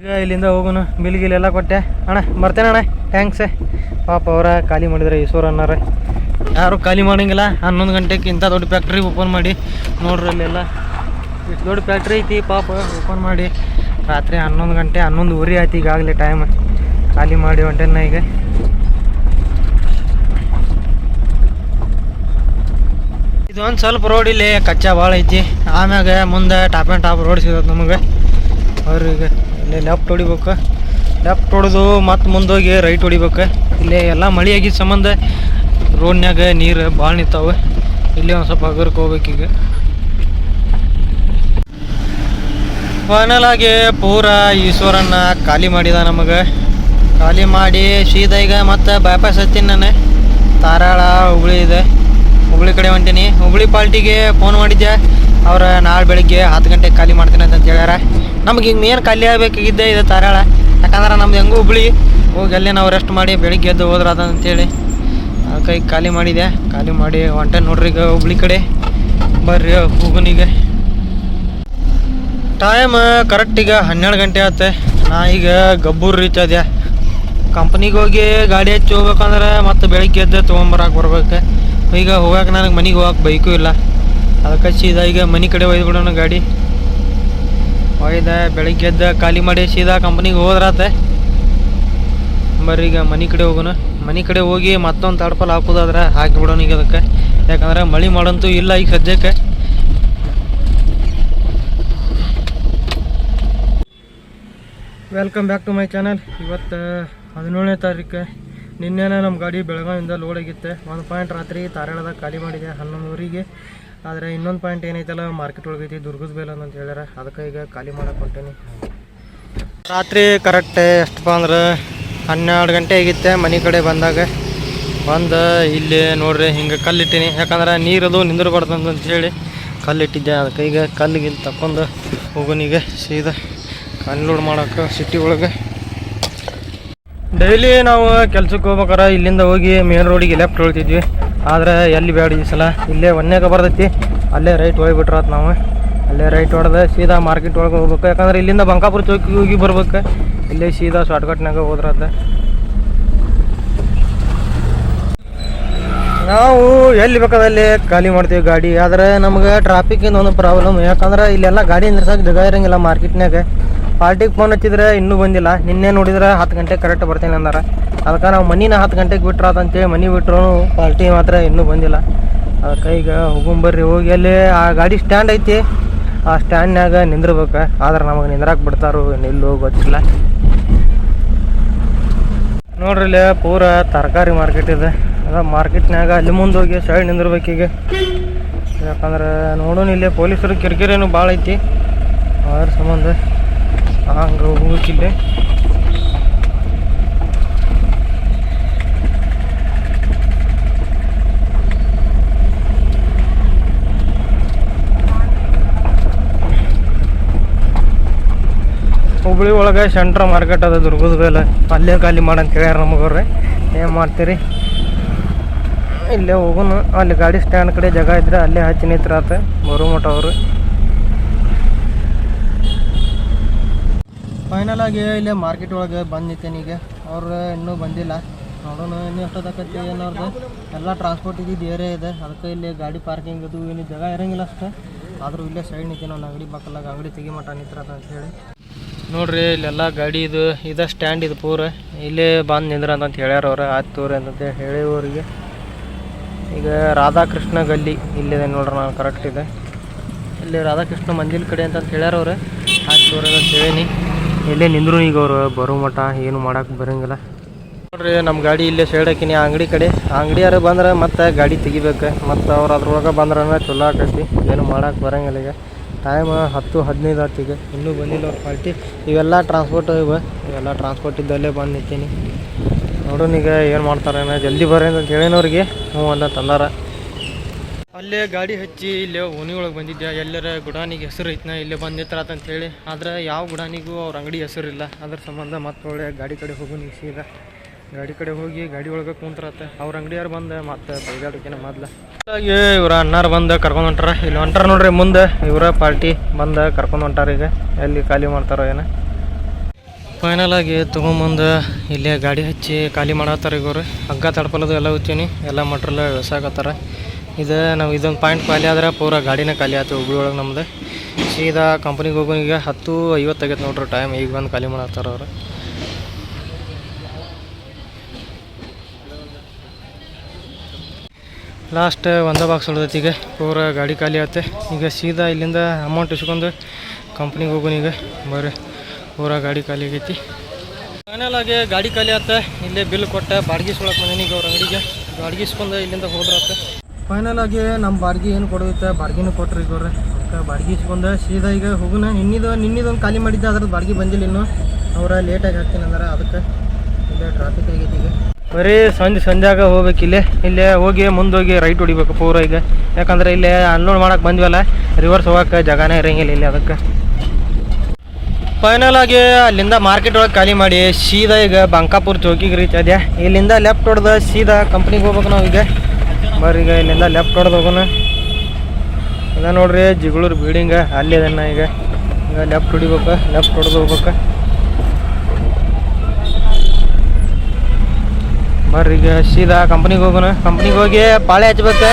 ಈಗ ಇಲ್ಲಿಂದ ಹೋಗೋಣ. ಬಿಲ್ ಗಿಲ್ ಎಲ್ಲ ಕೊಟ್ಟೆ. ಅಣ್ಣ ಬರ್ತೇನೆ ಅಣ್ಣ. ಥ್ಯಾಂಕ್ಸ್ ಪಾಪ ಅವರ ಖಾಲಿ ಮಾಡಿದ್ರೆ ಈಶ್ವರ ಅನ್ನಾರ ಯಾರು ಖಾಲಿ ಮಾಡಂಗಿಲ್ಲ. ಹನ್ನೊಂದು ಗಂಟೆಗೆ ಇಂಥ ದೊಡ್ಡ ಫ್ಯಾಕ್ಟ್ರಿ ಓಪನ್ ಮಾಡಿ. ನೋಡ್ರಿ ಅಲ್ಲೆಲ್ಲ. ಇಷ್ಟು ದೊಡ್ಡ ಫ್ಯಾಕ್ಟ್ರಿ ಐತಿ ಪಾಪ. ಓಪನ್ ಮಾಡಿ. ರಾತ್ರಿ ಹನ್ನೊಂದು ಗಂಟೆ ಹನ್ನೊಂದು ಉರಿ ಆಯ್ತು ಈಗಾಗಲೇ ಟೈಮ್ ಖಾಲಿ ಮಾಡಿ ಹೊಂಟೆನ ಈಗ. ಇದೊಂದು ಸ್ವಲ್ಪ ರೋಡ್ ಇಲ್ಲಿ ಕಚ್ಚಾ ಭಾಳ ಐತಿ. ಆಮ್ಯಾಗ ಮುಂದೆ ಟಾಪ್ ಆ್ಯಂಡ್ ಟಾಪ್ ರೋಡ್ ಸಿಗತ್ತೆ ನಮಗೆ. ಅವ್ರಿಗೆ ಇಲ್ಲಿ ಲೆಫ್ಟ್ ಹೊಡಿಬೇಕು. ಲೆಫ್ಟ್ ಹೊಡೆದು ಮತ್ತೆ ಮುಂದೋಗಿ ರೈಟ್ ಹೊಡಿಬೇಕು. ಇಲ್ಲಿ ಎಲ್ಲ ಮಳೆ ಆಗಿದ್ದ ಸಂಬಂಧ ರೋಡ್ನ್ಯಾಗ ನೀರು ಭಾಳ ನಿಂತಾವೆ. ಇಲ್ಲಿ ಒಂದು ಸ್ವಲ್ಪ ಹಗರಕ್ಕೆ ಹೋಗ್ಬೇಕೀಗ ಫೈನಲ್ ಆಗಿ ಪೂರ ಈಶ್ವರನ್ನ ಖಾಲಿ ಮಾಡಿದ ನಮಗೆ. ಖಾಲಿ ಮಾಡಿ ಸೀದಾ ಈಗ ಮತ್ತೆ ಬೈಪಾಸ್ ಹತ್ತೀನಿ ನಾನು. ತಾರಾಳ ಹುಬ್ಳಿ ಇದೆ. ಹುಬ್ಳಿ ಕಡೆ ಹೊಂಟೀನಿ. ಹುಬ್ಳಿ ಪಾಲ್ಟಿಗೆ ಫೋನ್ ಮಾಡಿದ್ದೆ ಅವ್ರ ನಾಳೆ ಬೆಳಿಗ್ಗೆ ಹತ್ತು ಗಂಟೆಗೆ ಖಾಲಿ ಮಾಡ್ತೀನಿ ಅಂತ ಹೇಳ್ಯಾರ. ನಮ್ಗೆ ಈಗ ಮೇನ್ ಖಾಲಿ ಆಗಬೇಕಾಗಿದ್ದೆ ಇದು ತಾರಾಳ ಯಾಕಂದ್ರೆ ನಮ್ದು ಹೆಂಗೂ ಹುಬ್ಳಿ. ಹೋಗಿ ಅಲ್ಲೇ ನಾವು ರೆಸ್ಟ್ ಮಾಡಿ ಬೆಳಿಗ್ಗೆ ಎದ್ದು ಹೋದ್ರ ಅದ ಈಗ ಖಾಲಿ ಮಾಡಿದೆ. ಖಾಲಿ ಮಾಡಿ ಹೊಂಟೆ ನೋಡ್ರಿ ಈಗ ಹುಬ್ಳಿ ಕಡೆ. ಬರ್ರಿ ಹೋಗೋನೀಗ. ಟೈಮ್ ಕರೆಕ್ಟ್ ಈಗ ಹನ್ನೆರಡು ಗಂಟೆ ಆಯ್ತು ನಾ ಈಗ ಗಬ್ಬೂರ್ ರೀಚ್ ಆದ್ಯ ಕಂಪ್ನಿಗೆ ಹೋಗಿ ಗಾಡಿ ಹಚ್ಚಿ ಹೋಗ್ಬೇಕಂದ್ರೆ ಮತ್ತೆ ಬೆಳಿಗ್ಗೆ ಎದ್ದು ತೊಗೊಂಬರಕ್ಕೆ ಬರ್ಬೇಕು. ಈಗ ಹೋಗಕ್ಕೆ ನನಗೆ ಮನೆಗೆ ಹೋಗಕ್ಕೆ ಬೈಕು ಇಲ್ಲ. ಅದಕ್ಕೆ ಸೀದಾ ಈಗ ಮನೆ ಕಡೆ ಒಯ್ದು ಬಿಡೋಣ ಗಾಡಿ. ಒಯ್ದ ಬೆಳಿಗ್ಗೆ ಎದ್ದ ಖಾಲಿ ಮಾಡಿ ಸೀದಾ ಕಂಪ್ನಿಗೆ ಹೋದ್ರಾತೆ. ಬರ್ರಿ ಈಗ ಮನೆ ಕಡೆ ಹೋಗೋಣ. ಮನೆ ಕಡೆ ಹೋಗಿ ಮತ್ತೊಂದು ತಡಪಲ್ಲಿ ಹಾಕೋದಾದ್ರೆ ಹಾಕಿ ಬಿಡೋಣ ಈಗ ಅದಕ್ಕೆ. ಯಾಕಂದ್ರೆ ಮಳೆ ಮಾಡಂತೂ ಇಲ್ಲ ಈಗ ಸದ್ಯಕ್ಕೆ. Welcome back to my channel ಇವತ್ತು ಹದಿನೇಳನೇ ತಾರೀಕು. ನಿನ್ನೆನೇ ನಮ್ಮ ಗಾಡಿ ಬೆಳಗಾವಿಂದ ಲೋಡ್ ಆಗಿತ್ತೆ. ಒಂದು ಪಾಯಿಂಟ್ ರಾತ್ರಿ ತಾರಾಳದಾಗ ಖಾಲಿ ಮಾಡಿದೆ ಹನ್ನೊಂದುವರೆಗೆ ಆದರೆ ಇನ್ನೊಂದು ಪಾಯಿಂಟ್ ಏನೈತಲ್ಲ ಮಾರ್ಕೆಟ್ ಒಳಗೈತಿ, ದುರ್ಗದ ಬೇಲ್ ಅಂತ ಹೇಳ್ಯಾರ. ಅದಕ್ಕೆ ಈಗ ಖಾಲಿ ಮಾಡಕ್ಕೆ ಹೊಂಟೇನಿ. ರಾತ್ರಿ ಕರೆಕ್ಟ್ ಎಷ್ಟಪ್ಪ ಅಂದ್ರೆ ಹನ್ನೆರಡು ಗಂಟೆ ಆಗಿತ್ತೆ, ಮನೆ ಕಡೆ ಬಂದಾಗ. ಬಂದು ಇಲ್ಲಿ ನೋಡ್ರಿ, ಹಿಂಗೆ ಕಲ್ಲಿಟ್ಟಿನಿ. ಯಾಕಂದ್ರೆ ನೀರದು ನಿಂದಿರಬಾರ್ದು ಹೇಳಿ ಕಲ್ಲಿಟ್ಟಿದ್ದೆ. ಅದಕ್ಕೆ ಈಗ ಕಲ್ಲಿಗೆ ತಕೊಂಡು ಹೋಗೋನಿಗೆ ಸೀದಾ ಅನ್ಲೋಡ್ ಮಾಡೋಕೆ ಸಿಟಿ ಒಳಗೆ. ಡೈಲಿ ನಾವು ಕೆಲ್ಸಕ್ಕೆ ಹೋಗ್ಬೇಕಾರೆ. ಇಲ್ಲಿಂದ ಹೋಗಿ ಮೇನ್ ರೋಡಿಗೆ ಲೆಫ್ಟ್ ಹೊಳ್ತಿದ್ವಿ ಆದರೆ ಎಲ್ಲಿ ಬೇಡ ಈ ಸಲ. ಇಲ್ಲೇ ಒಂದೇಗ ಬರ್ತೈತಿ. ಅಲ್ಲೇ ರೈಟ್ ಹೋಗ್ಬಿಟ್ರಾತ್ ನಾವು. ಅಲ್ಲೇ ರೈಟ್ ಹೊಡೆದ ಸೀದಾ ಮಾರ್ಕೆಟ್ ಒಳಗೆ ಹೋಗ್ಬೇಕು. ಯಾಕಂದ್ರೆ ಇಲ್ಲಿಂದ ಬಂಕಾಪುರ ಚೌಕಿಗೆ ಹೋಗಿ ಬರ್ಬೇಕು. ಇಲ್ಲೇ ಸೀದಾ ಶಾರ್ಟ್ಕಟ್ನಾಗ ಹೋದ್ರದ ನಾವು ಎಲ್ಲಿ ಬೇಕಾದಲ್ಲಿ ಖಾಲಿ ಮಾಡ್ತೀವಿ ಗಾಡಿ, ಆದರೆ ನಮ್ಗೆ ಟ್ರಾಫಿಕ್ಕಿಂದ ಒಂದು ಪ್ರಾಬ್ಲಮ್ ಯಾಕಂದ್ರೆ ಇಲ್ಲೆಲ್ಲ ಗಾಡಿ ನಿಲ್ಸೋಕೆ ಜಾಗ ಇರಂಗಿಲ್ಲ ಮಾರ್ಕೆಟ್ನಾಗ ಪಾರ್ಟಿಗೆ ಫೋನ್ ಹಚ್ಚಿದ್ರೆ ಇನ್ನೂ ಬಂದಿಲ್ಲ. ನಿನ್ನೆ ನೋಡಿದ್ರೆ ಹತ್ತು ಗಂಟೆಗೆ ಕರೆಕ್ಟ್ ಬರ್ತೀನಿ ಅಂದಾರ. ಅದಕ್ಕೆ ನಾವು ಮನಿನ ಹತ್ತು ಗಂಟೆಗೆ ಬಿಟ್ರ ಅಂತೇಳಿ ಮನೆ ಬಿಟ್ರು ಪಾರ್ಟಿ ಮಾತ್ರ ಇನ್ನೂ ಬಂದಿಲ್ಲ. ಅದಕ್ಕೆ ಈಗ ಹೋಗುಂಬರ್ರಿ, ಹೋಗಿ ಅಲ್ಲಿ ಆ ಗಾಡಿ ಸ್ಟ್ಯಾಂಡ್ ಐತಿ. ಆ ಸ್ಟ್ಯಾಂಡ್ನಾಗ ನಿಂದಿರ್ಬೇಕು. ಆದ್ರೆ ನಮಗೆ ನಿಂದ್ರಾಕ್ ಬಿಡ್ತಾರೋ ನಿಲ್ಲು ಗೊತ್ತಿಲ್ಲ. ನೋಡ್ರಿ ಇಲ್ಲಿ ಪೂರ ತರಕಾರಿ ಮಾರ್ಕೆಟ್ ಇದೆ. ಅದ ಮಾರ್ಕೆಟ್ನಾಗ ಅಲ್ಲಿ ಮುಂದೆ ಹೋಗಿ ಸೈಡ್ ಈಗ. ಯಾಕಂದ್ರೆ ನೋಡೋಣ ಇಲ್ಲಿ ಪೊಲೀಸರು ಕಿರಿಕಿರಿನೂ ಭಾಳ ಐತಿ. ಅದ್ರ ಸಂಬಂಧ ಹಂಗೆ ಹೋಗ್ಬೇಕಿಲ್ಲಿ ಹುಬ್ಳಿ ಒಳಗೆ ಸೆಂಟ್ರ್ ಮಾರ್ಕೆಟ್ ಅದ ದುರ್ಗದ ಬೇಲೆ ಅಲ್ಲೇ ಖಾಲಿ ಮಾಡಂತ ಹೇಳ್ಯಾರ ನಮಗವ್ರೆ. ಏನು ಮಾಡ್ತೀರಿ? ಇಲ್ಲೇ ಹೋಗುನು ಅಲ್ಲಿ ಗಾಡಿ ಸ್ಟ್ಯಾಂಡ್ ಕಡೆ ಜಾಗ ಇದ್ರೆ ಅಲ್ಲೇ ಹಚ್ಚಿ ನಿಂತ್ರಾತ ಬರೋ ಮಠ ಅವರು. ಫೈನಲ್ ಆಗಿ ಇಲ್ಲೇ ಮಾರ್ಕೆಟ್ ಒಳಗೆ ಬಂದ್ ಈಗ. ಅವ್ರು ಇನ್ನೂ ಬಂದಿಲ್ಲ. ನೋಡೋಣ ಇನ್ನು ಎಷ್ಟೊತ್ತಾಕತಿ ಏನವ್ರದ್ದು ಎಲ್ಲ ಟ್ರಾನ್ಸ್ಪೋರ್ಟ್ ಇದು ಬೇರೆ ಇದೆ. ಅದಕ್ಕೆ ಇಲ್ಲಿ ಗಾಡಿ ಪಾರ್ಕಿಂಗ್ ಅದು ಏನು ಜಾಗ ಇರಂಗಿಲ್ಲ ಅಷ್ಟೇ. ಆದರೂ ಇಲ್ಲೇ ಸೈಡ್ ನಿಂತೀನಿ ಒಂದು ಅಂಗಡಿ ಪಕ್ಕಲಾಗ ಅಂಗಡಿ ತೆಗಿ ಮಟ ನಿಂತಿರತ್ತ ಅಂತ ಹೇಳಿ. ನೋಡ್ರಿ, ಇಲ್ಲೆಲ್ಲ ಗಾಡಿ ಇದು, ಇದ ಸ್ಟ್ಯಾಂಡ್ ಇದು ಪೂರ. ಇಲ್ಲೇ ಬಂದು ನಿಂದ್ರ ಅಂತ ಹೇಳ್ಯಾರ ಅವ್ರು ಆಯ್ತು ತೋರಿ ಅಂತ ಹೇಳಿ ಅವ್ರಿಗೆ ಈಗ ರಾಧಾಕೃಷ್ಣ ಗಲ್ಲಿ ಇಲ್ಲಿದೆ ನೋಡ್ರಿ ನಾನು ಕರೆಕ್ಟ್ ಇದೆ. ಇಲ್ಲಿ ರಾಧಾಕೃಷ್ಣ ಮಂದಿಲ್ ಕಡೆ ಅಂತ ಹೇಳ್ಯಾರ ಅವ್ರು. ಆಯ್ತು ಅಂತ ಹೇಳೀನಿ. ಇಲ್ಲೇ ನಿಂದ್ರು ಈಗ ಅವರು, ಬರೋ ಮಠ, ಏನು ಮಾಡಕ್ಕೆ ಬರಂಗಿಲ್ಲ. ನೋಡ್ರಿ ನಮ್ಮ ಗಾಡಿ ಇಲ್ಲೇ ಸೈಡ್ ಹಾಕಿನಿ ಆ ಅಂಗಡಿ ಕಡೆ. ಅಂಗಡಿಯಾರ ಬಂದ್ರೆ ಮತ್ತೆ ಗಾಡಿ ತೆಗಿಬೇಕು. ಮತ್ತು ಅವ್ರು ಅದ್ರೊಳಗೆ ಬಂದ್ರೆ ಚಲೋ ಆಕೈತಿ. ಏನು ಮಾಡಕ್ಕೆ ಬರೋಂಗಿಲ್ಲ ಈಗ. ಟೈಮ್ ಹತ್ತು, ಹದಿನೈದು ಆತಿಗೆ. ಇನ್ನೂ ಬಂದಿಲ್ಲ ಅವ್ರ ಪಾರ್ಟಿ ಇವೆಲ್ಲ ಟ್ರಾನ್ಸ್ಪೋರ್ಟ್ ಇವೆ. ಇವೆಲ್ಲ ಟ್ರಾನ್ಸ್ಪೋರ್ಟ್ ಇದ್ದಲ್ಲೇ ಬಂದು ನಿಂತೀನಿ. ನೋಡೋಣ ಈಗ ಏನು ಮಾಡ್ತಾರೆ ಜಲ್ದಿ ಬರ್ರಿ ಅಂತ ಹೇಳಿನವ್ರಿಗೆ ಹ್ಞೂ ಅಂತ ತಂದಾರ. ಅಲ್ಲೇ ಗಾಡಿ ಹಚ್ಚಿ ಇಲ್ಲೇ ಓಣಿ ಒಳಗೆ ಬಂದಿದ್ದೆ. ಎಲ್ಲರ ಗುಡಾನಿಗೆ ಹೆಸರು ಐತ್ನ, ಇಲ್ಲೇ ಬಂದು ನಿಂತ್ರಾತ ಅಂತ ಹೇಳಿ. ಆದ್ರೆ ಯಾವ ಗುಡಾನಿಗೂ ಅವ್ರ ಅಂಗಡಿ ಹೆಸರಿಲ್ಲ ಅದ್ರ ಸಂಬಂಧ ಮತ್ತೆ ಒಳ್ಳೆ ಗಾಡಿ ಕಡೆ ಹೋಗು ನೀವು ಸೀದಾ. ಗಾಡಿ ಕಡೆ ಹೋಗಿ ಗಾಡಿ ಒಳಗೆ ಕುಂತ್ರಾತ. ಅವ್ರ ಅಂಗಡಿಯಾರು ಬಂದು, ಮತ್ತೆ ಬೈದಾಡೋಕಿನ ಮೊದ್ಲು. ಇವ್ರ ಅಣ್ಣಾರು ಬಂದು ಕರ್ಕೊಂಡು ಹೊಂಟಾರ. ಇಲ್ಲಿ ಹೊಂಟಾರ ನೋಡ್ರಿ ಮುಂದೆ, ಇವರ ಪಾರ್ಟಿ ಬಂದು ಕರ್ಕೊಂಡು ಹೊಂಟಾರ ಈಗ. ಎಲ್ಲಿ ಖಾಲಿ ಮಾಡ್ತಾರೋ ಏನ? ಫೈನಲ್ ಆಗಿ ತೊಗೊಂಬಂದು ಇಲ್ಲೇ ಗಾಡಿ ಹಚ್ಚಿ ಖಾಲಿ ಮಾಡತ್ತಾರ ಇವರು ಹಗ್ಗ ತಡ್ಪಲದು ಎಲ್ಲ ಹುಚ್ಚೀನಿ, ಎಲ್ಲ ಮಟ್ರಲ್ಲ ವ್ಯವಸಾಯಕತ್ತಾರ ಇದು ನಾವು ಇದೊಂದು ಪಾಯಿಂಟ್ ಖಾಲಿ ಆದ್ರೆ ಪೂರ ಗಾಡಿನ ಖಾಲಿ ಆಯ್ತು ಹುಬ್ಳಿ ಒಳಗೆ ನಮ್ದು. ಸೀದಾ ಕಂಪ್ನಿಗೆ ಹೋಗೋ ಈಗ ಹತ್ತು ಐವತ್ತಾಗೈತೆ ನೋಡ್ರಿ ಟೈಮ್ ಈಗ ಬಂದು ಖಾಲಿ ಮಾಡತ್ತಾರ ಅವ್ರು. ಲಾಸ್ಟ್ ಒಂದೇ ಬಾಕ್ಸ್ ಉಳ್ದೈತಿ ಈಗ. ಪೂರ ಗಾಡಿ ಖಾಲಿ ಆಗುತ್ತೆ. ಈಗ ಸೀದಾ ಇಲ್ಲಿಂದ ಅಮೌಂಟ್ ಇಸ್ಕೊಂಡು ಕಂಪ್ನಿಗೆ ಹೋಗೋಣ ಈಗ ಬರ್ರಿ. ಪೂರ ಗಾಡಿ ಖಾಲಿ ಆಗೈತಿ. ಫೈನಲ್ ಆಗಿ ಗಾಡಿ ಖಾಲಿ ಆತ ಇಲ್ಲೇ ಬಿಲ್ ಕೊಟ್ಟ. ಬಾಡಿಗೆ ಸುಳಕ್ ಬಂದೀನಿ ಈಗ ಅವ್ರ ಅಂಗಡಿಗೆ. ಬಾಡಿಗೆ ಇಸ್ಕೊಂಡು ಇಲ್ಲಿಂದ ಹೋದ್ರಾತ. ಫೈನಲ್ ಆಗಿ ನಮ್ಮ ಬಾಡಿಗೆ ಏನು ಕೊಡೋದೈತೆ? ಬಾಡಿಗೆನೂ ಕೊಟ್ರಿ ಈಗ ಅವ್ರೆ. ಬಾಡಿಗೆ ಇಸ್ಕೊಂಡು. ಸೀದಾ ಈಗ ಹೋಗೋಣ. ನಿನ್ನಿದ ನಿನ್ನಿದೊಂದು ಖಾಲಿ ಮಾಡಿದ್ದೆ ಅದ್ರದ್ದು ಬಾಡಿಗೆ ಬಂದಿಲ್ಲ ಇನ್ನು. ಅವ್ರ ಲೇಟಾಗಿ ಹಾಕ್ತೀನಿ ಅಂದ್ರೆ. ಅದಕ್ಕೆ ಇಲ್ಲೇ ಟ್ರಾಫಿಕ್ ಆಗೈತಿ ಈಗ. ಬರೀ ಸಂಜೆ ಸಂಜಾಗ ಹೋಗ್ಬೇಕು ಇಲ್ಲೇ. ಇಲ್ಲೇ ಹೋಗಿ ಮುಂದೆ ಹೋಗಿ ರೈಟ್ ಹೊಡಿಬೇಕು ಪೂರ ಈಗ. ಯಾಕಂದ್ರೆ ಇಲ್ಲೇ ಅನ್ಲೋಡ್ ಮಾಡಕ್ಕೆ ಬಂದ್ವಲ್ಲ ರಿವರ್ಸ್ ಹೋಗಕ್ಕೆ ಜಾಗನೇ ಇರಂಗಿಲ್ಲ ಇಲ್ಲಿ ಅದಕ್ಕೆ. ಫೈನಲ್ ಆಗಿ ಅಲ್ಲಿಂದ ಮಾರ್ಕೆಟ್ ಒಳಗೆ ಖಾಲಿ ಮಾಡಿ ಸೀದಾ ಈಗ ಬಂಕಾಪುರ ಚೌಕಿಗೆ ರೀಚ್ ಅದ್ಯಾ ಇಲ್ಲಿಂದ ಲೆಫ್ಟ್ ಹೊಡೆದ ಸೀದಾ ಕಂಪ್ನಿಗೆ ಹೋಗ್ಬೇಕು ನಾವು ಈಗ. ಬರ್ರಿ ಈಗ ಇಲ್ಲಿಂದ ಲೆಫ್ಟ್ ಹೊಡೆದು ಹೋಗೋಣ. ಇದ ನೋಡ್ರಿ ಜಿಗಳೂರು ಬಿಲ್ಡಿಂಗ್ ಅಲ್ಲಿ ಅದನ್ನ ಈಗ. ಈಗ ಲೆಫ್ಟ್ ಹೊಡಿಬೇಕು ಲೆಫ್ಟ್ ಹೊಡೆದು ಹೋಗ್ಬೇಕು. ಬರ್ರಿ, ಈಗ ಸೀದಾ ಕಂಪ್ನಿಗೆ ಹೋಗೋಣ. ಕಂಪ್ನಿಗೆ ಹೋಗಿ ಪಾಳೆ ಹಚ್ಬೇಕು.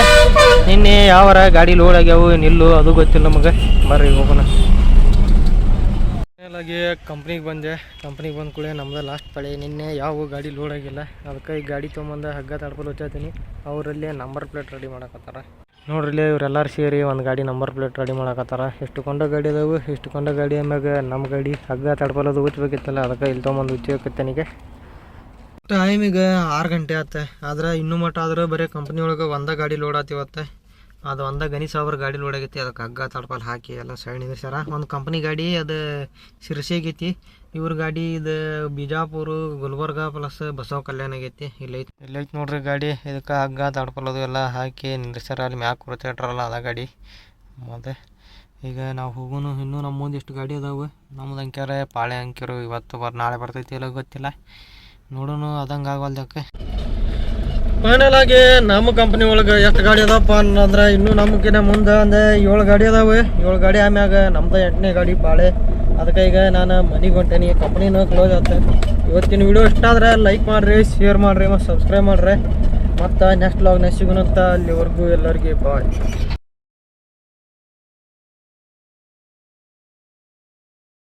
ನಿನ್ನೆ ಯಾವಾರ ಗಾಡಿ ಲೋಡ್ ಆಗ್ಯಾವು ನಿಲ್ಲು ಅದು ಗೊತ್ತಿಲ್ಲ ನಮಗೆ. ಬರ್ರಿ, ಹೋಗೋಣ. ಕಂಪ್ನಿಗೆ ಬಂದೆ. ಕಂಪ್ನಿಗೆ ಬಂದ ಕೂಡಲೇ ನಮ್ದು ಲಾಸ್ಟ್ ಪಳೆ. ನಿನ್ನೆ ಯಾವ ಗಾಡಿ ಲೋಡ್ ಆಗಿಲ್ಲ. ಅದಕ್ಕೆ ಈ ಗಾಡಿ ತೊಗೊಂಬಂದು ಹಗ್ಗ ತಡ್ಕೊಂಡು ಹೋಗ್ತೀನಿ ಅವರಲ್ಲಿ ನಂಬರ್ ಪ್ಲೇಟ್ ರೆಡಿ ಮಾಡಕತ್ತಾರ. ನೋಡ್ರಿ ಇವರೆಲ್ಲರೂ ಸೇರಿ ಒಂದು ಗಾಡಿ ನಂಬರ್ ಪ್ಲೇಟ್ ರೆಡಿ ಮಾಡಕತ್ತಾರ. ಎಷ್ಟು ಕೊಂಡ ಗಾಡಿ ಅದಾವು, ಎಷ್ಟು ಕೊಂಡ ಗಾಡಿ ಆಮ್ಯಾಗ ನಮ್ಮ ಗಾಡಿ ಹಗ್ಗ ತಡ್ಕೊಳ್ಳೋದು ಉಚ್ಚಬೇಕಿತ್ತಲ್ಲ ಅದಕ್ಕೆ ಇಲ್ಲಿ ತೊಗೊಂಬಂದು ಉಚ್ಚಬೇಕಿತ್ತನಿಗೆ ಟೈಮ್ ಈಗ ಆರು ಗಂಟೆ ಆತ ಆದ್ರೆ ಇನ್ನೂ ಮಟ್ಟ ಆದ್ರೆ ಬರೀ ಕಂಪ್ನಿ ಒಳಗೆ ಒಂದೇ ಗಾಡಿ ಲೋಡ್ ಆತಿವತ್ತೆ ಅದು ಒಂದ ಗಣಿ ಸಾವಿರ ಗಾಡಿ ಲೋಡ್ ಆಗೈತಿ ಅದಕ್ಕೆ ಹಗ್ಗ ತಡ್ಪಲ್ ಹಾಕಿ ಎಲ್ಲ ಸೈಡ್ ಸರ ಒಂದು ಕಂಪ್ನಿ ಗಾಡಿ ಅದು ಆಗೈತಿ. ಇವ್ರ ಗಾಡಿ ಇದು ಬಿಜಾಪುರ, ಗುಲ್ಬರ್ಗ ಪ್ಲಸ್ ಬಸವ ಕಲ್ಯಾಣ ಆಗೈತಿ. ಇಲ್ಲೈತಿ ಇಲ್ಲೈತಿ ನೋಡ್ರಿ ಗಾಡಿ. ಇದಕ್ಕೆ ಹಗ್ಗ ತಡ್ಕೊಳ್ಳೋದು ಎಲ್ಲ ಹಾಕಿ ನಿಂದ್ರಿಸ್ಯಾರ. ಅಲ್ಲಿ ಮ್ಯಾಕ್ ಕೊಡ್ತೇಟ್ರಲ್ಲ ಅದ ಗಾಡಿ. ಮತ್ತೆ ಈಗ ನಾವು ಹೋಗೋನು ಇನ್ನೂ ನಮ್ಮ ಮುಂದೆ ಎಷ್ಟು ಗಾಡಿ ಅದಾವೆ. ನಮ್ದು ಅಂಕ್ಯಾರ ಪಾಳೆ ಅಂಕ್ಯರು ಇವತ್ತು ಬರ್, ನಾಳೆ ಬರ್ತೈತಿ ಇಲ್ಲ ಗೊತ್ತಿಲ್ಲ. ನೋಡೋಣ ಅದಂಗೆ ಆಗವಲ್ದಕ್ಕೆ ಫೈನಲ್ ಆಗಿ ನಮ್ಮ ಕಂಪ್ನಿ ಒಳಗೆ ಎಷ್ಟು ಗಾಡಿ ಅದಪ್ಪ ಅನ್ನಂದ್ರೆ ಇನ್ನೂ ನಮ್ಗಿನ ಮುಂದೆ ಅಂದ್ರೆ ಏಳು ಗಾಡಿ ಅದಾವೆ. ಏಳು ಗಾಡಿ ಆಮ್ಯಾಗ ನಮ್ದು ಎಂಟನೇ ಗಾಡಿ ಬಾಳೆ. ಅದಕ್ಕೆ ಈಗ ನಾನು ಮನೆಗೆ ಹೊಂಟೇನಿ ಕಂಪ್ನಿನೂ ಕ್ಲೋಸ್ ಆತ. ಇವತ್ತಿನ ವಿಡಿಯೋ ಇಷ್ಟ ಆದ್ರೆ ಲೈಕ್ ಮಾಡಿರಿ ಶೇರ್ ಮಾಡಿರಿ, ಮತ್ತು ಸಬ್ಸ್ಕ್ರೈಬ್ ಮಾಡಿರಿ. ಮತ್ತು ನೆಕ್ಸ್ಟ್ ಲಾಗ್ ಲಾಗ್ನ ಸಿಗೋಣಂತ ಅಲ್ಲಿವರೆಗೂ ಎಲ್ಲರಿಗೆ ಬಾಯ್